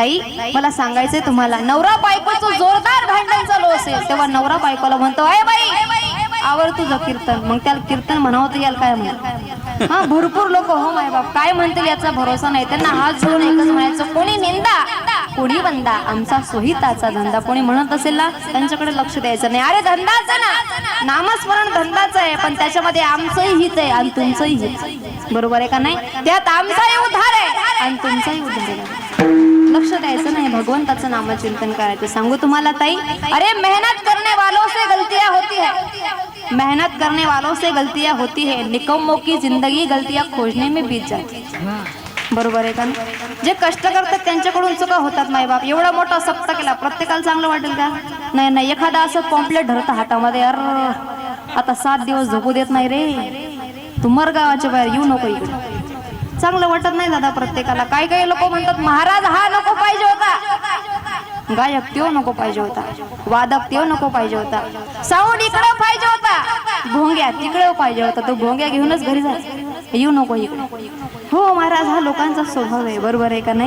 ताई मला सांगायचंय तुम्हाला नवरा बायकोचं जोरदार भांडण चालू असेल तेव्हा नवरा बायकोला म्हणतो अय बाई आवर तुझं कीर्तन. मग त्याला कीर्तन म्हणावं तर याला काय म्हण? हा भरपूर लोक हो माय बाप काय म्हणतील याचा भरोसा नाही. त्यांना हात जोडून एकच म्हणायचं कोणी निंदा? कोणी बंदा? आमचा सोहिताचा धंदा. कोणी म्हणत असेल ना त्यांच्याकडे लक्ष द्यायचं नाही. अरे धंदाच ना. नामस्मरण धंदाच आहे पण त्याच्यामध्ये आमचंही हित आहे आणि तुमचंही हित आहे. बरोबर आहे का नाही? त्यात आमचाही उद्धार आहे आणि तुमचाही उद्धार आहे. करायचं नाही. भगवंताचं नामचिंतन करायचं. सांगू तुम्हाला ताई? अरे मेहनत करने वालों से गलतियां होती है. मेहनत करने वालों से गलतियां होती है. निकम्मों की जिंदगी गलतियां खोजने में बीत जाती बरोबर आहे का जे कष्ट करतात त्यांच्याकडून चुका होतात माई बाप एवढा मोठा सप्ताह केला. प्रत्येकाला चांगलं वाटेल का? नाही नाही. एखादा असं पॉम्पलेट धरतं हातामध्ये. अर आता सात दिवस झोपू देत नाही रे. तू मर गावाच्या बाहेर. येऊ नको इकडे. चांगलं वाटत नाही दादा प्रत्येकाला. काही काही लोक म्हणतात महाराज हा नको पाहिजे होता. गायक त्यो नको पाहिजे होता. वादक त्यो नको पाहिजे होता. साऊंड इकडे पाहिजे होता. भोंग्या तिकडं पाहिजे होता. तो भोंग्या घेऊनच घरी जा येऊ नको इकडे. हो महाराज हा लोकांचा स्वभाव आहे. बरोबर आहे का नाही?